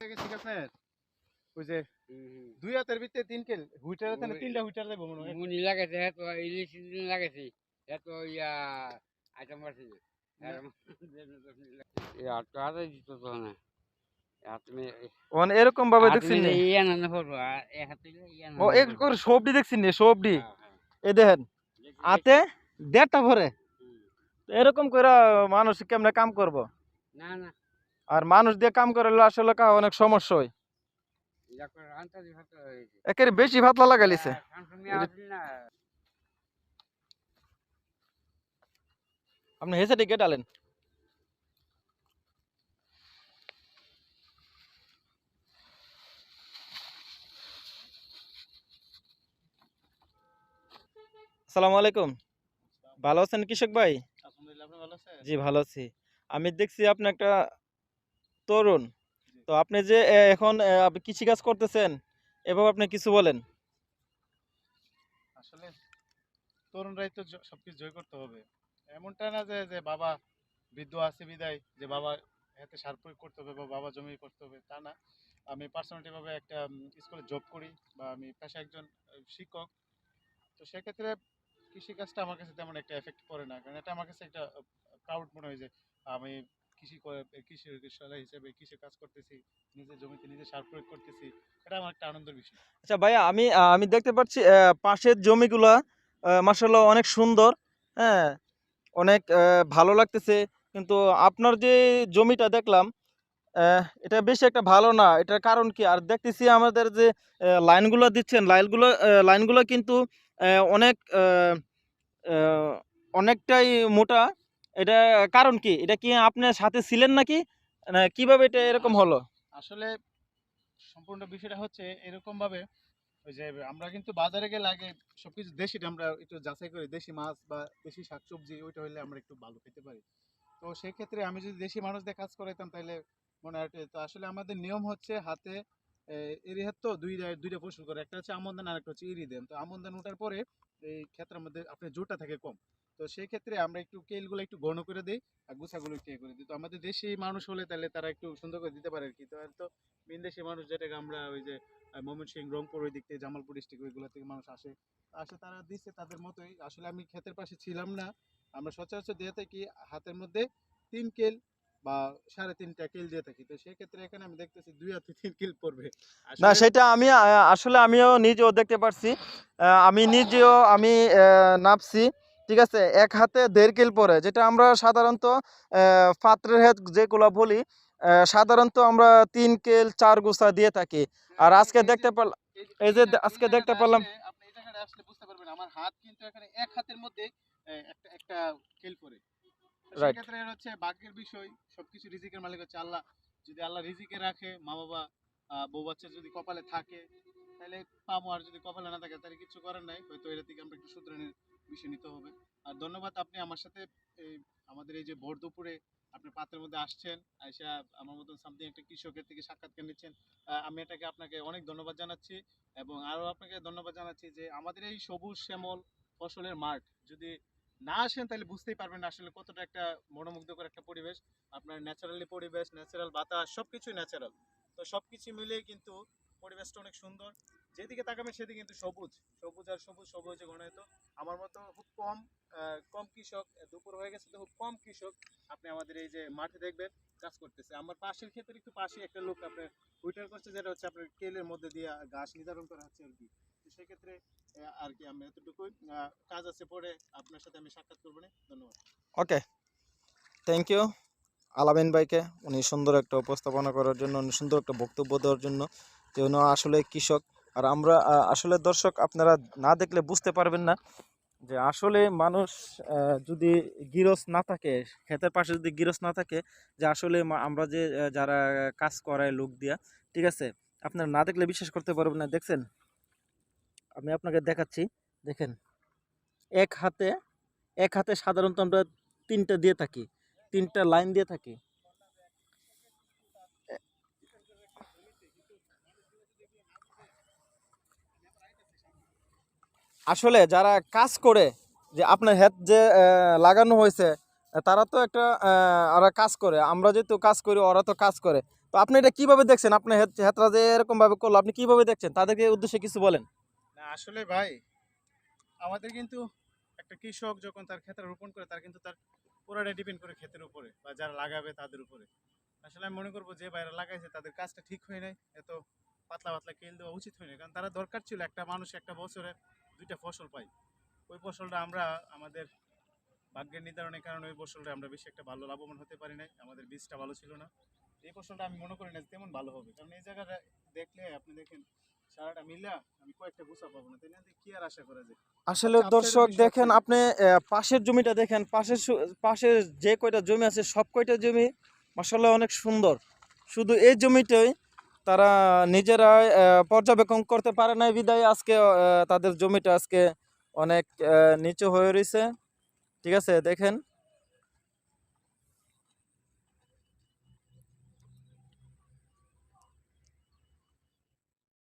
ঠিক আছে? ওই যে দুই হাতের ভিতরে তিন কেল হুইটার আছে তিনটা হুইটার দেবো মনে হয়? মুনি লাগাইছে হ্যাঁ তো ইলিশ দিন হ্যাঁ তো ইয়া আইটেম মে মানে এরকম ভাবে দেখছেন? ইয়া ইয়া ও এক সবডি দেখছেন সবডি হ্যাঁ, হ্যাঁ। দেখেন আতে দেড়টা ভরে। এরকম করে মানুষ কেমনে কাম করব? না না। আর মানুষ দিয়ে কাম করলে আসলে কা অনেক সমস্যা হয় একেবারে বেশি ভাতলা লাগালিছে আপনি হেসে টিকে ডালেন। আসসালামু আলাইকুম। ভালো আছেন কৃষক ভাই? জি ভালো আছি। আমি দেখছি আপনি একটা তরুণ তো আপনি যে এখন কৃষিকাজ করতেছেন এভাবে আপনি কিছু বলেন? আসলে তরুণরাই তো সবকিছু জয় করতে হবে। এমনটা না যে যে বাবা বৃদ্ধ আছে বিদায় যে বাবা হাতে সার প্রয়োগ করতে হবে বা বাবা জমি করতে হবে তা না। আমি পার্সোনালিটি ভাবে একটা স্কুলে জব করি বা আমি পেশা একজন শিক্ষক। তো সেক্ষেত্রে কৃষিকাজটা আমার কাছে তেমন একটা এফেক্ট করে না। কারণ এটা আমার কাছে একটা প্রাউড মনে হয় যে আমি কৃষি কৃষি কৃষক হিসেবে কৃষি কাজ করতেছি, নিজের জমিতে নিজে সার প্রয়োগ করতেছি, এটা আমার একটা আনন্দের বিষয়। আচ্ছা ভাইয়া, আমি আমি দেখতে পাচ্ছি পাশের জমিগুলা মাসাল্লাহ অনেক সুন্দর হ্যাঁ অনেক ভালো লাগতেছে, কিন্তু আপনার যে জমিটা দেখলাম এটা বেশি একটা ভালো না, এটার কারণ কি? আর দেখতেছি আমাদের যে লাইনগুলো দিচ্ছেন, লাইনগুলো লাইনগুলো কিন্তু অনেক অনেকটাই মোটা এটা কারণ কি? এটা কি আপনার সাথে ছিলেন নাকি? কীভাবে এটা এরকম হলো? আসলে সম্পূর্ণ বিষয়টা হচ্ছে এরকম ভাবে ওই যে আমরা কিন্তু বাজারে গেলে আগে সবকিছু দেশিটা আমরা একটু যাচাই করি, দেশি মাছ বা দেশি শাকসবজি, ওইটা হইলে আমরা একটু ভালো খেতে পারি। তো সেই ক্ষেত্রে আমি যদি দেশি মানুষদের কাজ করাইতাম তাহলে মনে হয় তো আসলে আমাদের নিয়ম হচ্ছে হাতে এরি তো দুইটা দুইটা ফসল করে, একটা হচ্ছে আমন ধান আর একটা হচ্ছে ইরি দেন তো আমন ধান ওঠার পরে এই ক্ষেত্রের মধ্যে আপনার জোরটা থাকে কম। তো সেই ক্ষেত্রে আমরা একটু কেলগুলো একটু ঘন করে দিই আর গুছাগুলো একটু করে দিই। তো আমাদের দেশি মানুষ হলে তাহলে তারা একটু সুন্দর করে দিতে পারে আর কি। তো আর তো মেন বিনদেশি মানুষ যেটাকে আমরা ওই যে ময়মনসিং রংপুর ওই দিক থেকে, জামালপুর ডিস্ট্রিক্ট ওইগুলো থেকে মানুষ আসে। আসে তারা দিচ্ছে তাদের মতোই। আসলে আমি ক্ষেতের পাশে ছিলাম না। আমরা সচরাচর দিয়ে থাকি হাতের মধ্যে তিন কেল বা সাড়ে তিনটা কেল দিয়ে থাকি। তো সেক্ষেত্রে এখানে আমি দেখতেছি দুই হাতে তিন কেল পড়বে। না সেটা আমি আসলে আমিও নিজেও দেখতে পারছি। আমি নিজেও আমি নাপছি ঠিক আছে? এক হাতে দেড় কিল পরে যেটা আমরা সাধারণত পাত্রের হাত যেগুলো বলি সাধারণত আমরা তিন কেল চার গুছা দিয়ে থাকি। আর আজকে দেখতে পারলাম এই যে- আজকে দেখতে পারলাম- আপনি আসলে বুঝতে পারবেন আমার হাত কিন্তু এখানে এক হাতের মধ্যে একটা একটা কেল পরে. আর আর আমাদের এই যে ভোর দুপুরে আপনি পাত্রের মধ্যে আসছেন আইসা আমার মতন সামথিং একটা কৃষকের থেকে সাক্ষাৎকার নিচ্ছেন। আমি এটাকে আপনাকে অনেক ধন্যবাদ জানাচ্ছি এবং আরও আপনাকে ধন্যবাদ জানাচ্ছি যে আমাদের এই সবুজ শ্যামল ফসলের মাঠ যদি না আসেন তাহলে বুঝতেই পারবেন আসলে কতটা একটা মনোমুগ্ধকর একটা পরিবেশ। আপনার ন্যাচারালি পরিবেশ ন্যাচারাল বাতাস সব কিছুই ন্যাচারাল তো সব কিছু মিলে কিন্তু পরিবেশটা অনেক সুন্দর। যেদিকে তাকাবেন সেদিকে কিন্তু সবুজ। সবুজ আর সবুজ, সবুজে ঘনায়িত আমার মতো খুব কম কম কৃষক দুপুর হয়ে গেছে তো খুব কম কৃষক আপনি আমাদের এই যে মাঠে দেখবেন, কাজ করতেছে। আমার পাশের ক্ষেত্রে একটু পাশে একটা লোক আপনার উইটার করছে যেটা হচ্ছে আপনার কেলের মধ্যে দিয়ে ঘাস নির্ধারণ করা হচ্ছে আর কি। সেক্ষেত্রে আর কি আমি এতটুকুই কাজ আছে পরে আপনার সাথে আমি সাক্ষাৎ করব না। ধন্যবাদ। ওকে। থ্যাংক ইউ আলামিন ভাইকে উনি সুন্দর একটা উপস্থাপনা করার জন্য, উনি সুন্দর একটা বক্তব্য দেওয়ার জন্য যে উনি আসলে কৃষক। আর আমরা আসলে দর্শক, আপনারা না দেখলে বুঝতে পারবেন না যে আসলে মানুষ যদি গিরস না থাকে, ক্ষেতের পাশে যদি গিরস না থাকে, যে আসলে আমরা যে যারা কাজ করায় লোক দিয়া, ঠিক আছে? আপনারা না দেখলে বিশ্বাস করতে পারবেন না, দেখছেন? আমি আপনাকে দেখাচ্ছি, দেখেন। এক হাতে এক হাতে সাধারণত আমরা তিনটা দিয়ে থাকি, তিনটা লাইন দিয়ে থাকি। আসলে যারা কাজ করে, যে আপনার হেড যে লাগানো হয়েছে, তারা তো একটা ওরা কাজ করে। আমরা যেহেতু কাজ করি, ওরা তো কাজ করে। তো আপনি এটা কীভাবে দেখছেন? আপনি হেত- হেতরা যে এরকম ভাবে করল, আপনি কীভাবে দেখছেন? তাদেরকে উদ্দেশ্যে কিছু বলেন। আসলে ভাই, আমাদের কিন্তু একটা কৃষক যখন তার ক্ষেত্রে রোপণ করে, তার কিন্তু তার পুরোটাই ডিপেন্ড করে ক্ষেতের উপরে বা যারা লাগাবে তাদের উপরে। আসলে আমি মনে করব যে বাইরে লাগাইছে, তাদের কাজটা ঠিক হয় নাই, এত পাতলা পাতলা কেল দেওয়া উচিত হয়নি কারণ তারা দরকার ছিল একটা মানুষ একটা বছরে দুইটা ফসল পাই ওই ফসলটা আমরা, আমাদের ভাগ্যের নির্ধারণের কারণে ওই ফসলটা আমরা বেশি একটা ভালো লাভবান হতে পারি নাই, আমাদের বীজটা ভালো ছিল না। এই ফসলটা আমি মনে করি না তেমন ভালো হবে। কারণ এই জায়গাটা দেখলে আপনি দেখেন সারাটা মিলা আমি কয়েকটা গুছা পাবো না তাই না? কি আর আশা করা যায়? আসলে দর্শক দেখেন আপনি পাশের জমিটা দেখেন পাশের পাশের যে কয়টা জমি আছে সব কয়টা জমি মাসাল্লাহ অনেক সুন্দর। শুধু এই জমিটাই তারা নিজেরাই পর্যবেক্ষণ করতে পারে নাই বিদায়। আজকে তাদের জমিটা আজকে অনেক নিচু হয়ে রয়েছে ঠিক আছে দেখেন।